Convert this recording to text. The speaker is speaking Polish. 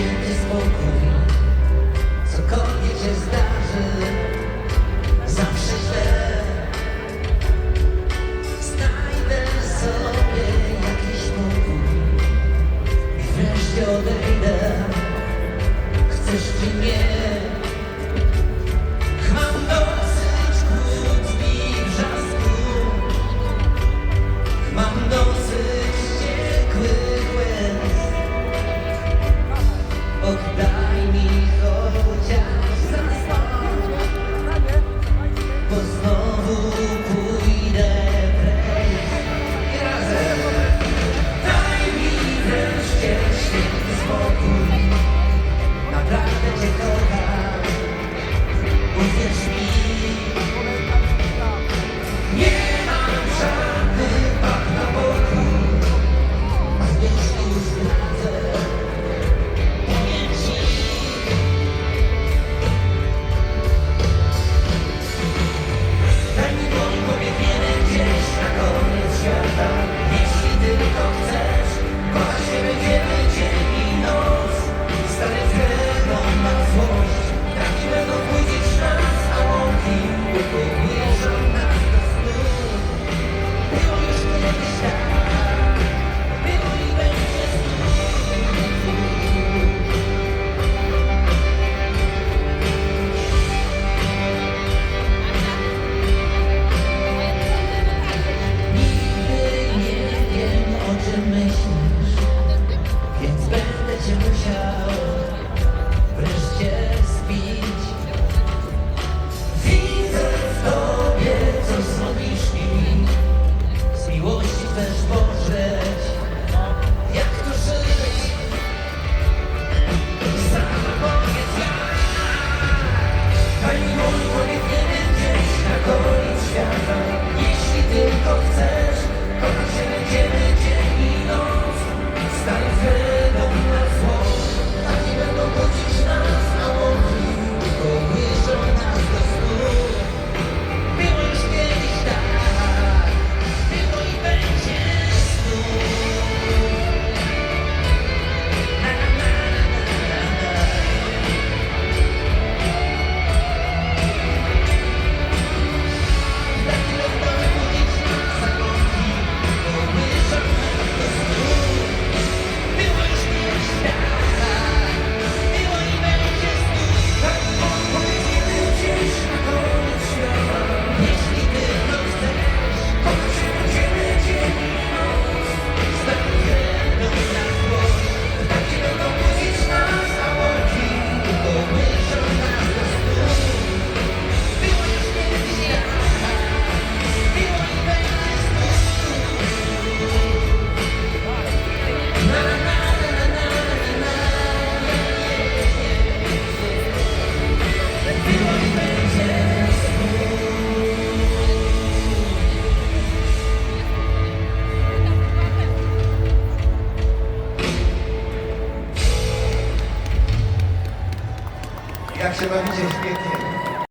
święty spokój. Cokolwiek się zdarzy Zawsze źle. Znajdę sobie jakiś pokój. I wreszcie odejdę. Chcesz czy nie? todo. to the show. Jak się bawicie świetnie.